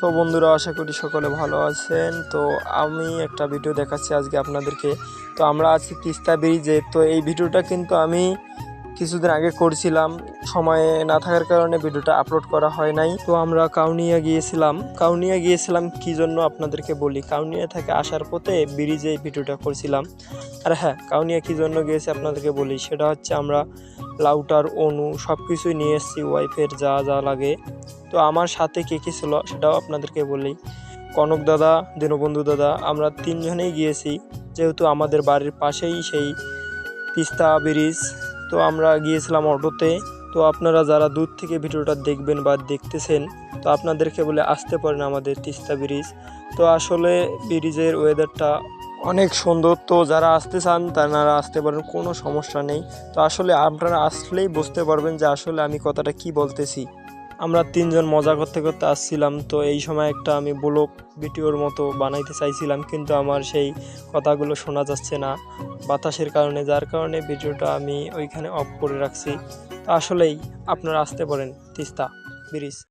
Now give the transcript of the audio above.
তো বন্ধুরা, আশা করি সকলে ভালো আছেন। তো আমি একটা ভিডিও দেখাচ্ছি আজকে আপনাদেরকে। তো আমরা আছি তিস্তা ব্রিজে, তো এই ভিডিওটা কিন্তু আমি কিছুদিন আগে করছিলাম। সময়ে না থাকার কারণে ভিডিওটা আপলোড করা হয় নাই। তো আমরা কাউনিয়া গিয়েছিলাম। কাউনিয়া গিয়েছিলাম কি জন্য আপনাদেরকে বলি? কাউনিয়া থেকে আসার পথে ব্রিজে ভিডিওটা করছিলাম। আর হ্যাঁ কাউনিয়া কি জন্য গিয়েছি আপনাদেরকে বলি? সেটা হচ্ছে আমরা লাউটার, অনু সব কিছুই নিয়ে এসেছি। ওয়াইফের যা যা লাগে। তো আমার সাথে কে কে ছিল সেটাও আপনাদেরকে বলি। কনক দাদা, দীনবন্ধু দাদা, আমরা তিনজনেই গিয়েছি। যেহেতু আমাদের বাড়ির পাশেই সেই তিস্তা ব্রিজ, তো আমরা গিয়েছিলাম অটোতে। তো আপনারা যারা দূর থেকে ভিডিওটা দেখবেন বা দেখতেছেন, তো আপনাদেরকে বলে আসতে পারেন আমাদের তিস্তা ব্রিজ। তো আসলে ব্রিজের ওয়েদারটা অনেক সুন্দর। তো যারা আসতে চান, তারা আসতে পারেন, কোনো সমস্যা নেই। তো আসলে আপনারা আসলেই বুঝতে পারবেন যে আসলে আমি কথাটা কি বলতেছি। আমরা তিনজন মজা করতে করতে আসছিলাম, তো এই সময় একটা আমি ব্লগ ভিডিওর মতো বানাইতে চাইছিলাম, কিন্তু আমার সেই কথাগুলো শোনা যাচ্ছে না বাতাসের কারণে, যার কারণে ভিডিওটা আমি ওইখানে অফ করে রাখছি। তো আসলেই আপনারা আসতে পারেন, তিস্তা, ব্রিজ।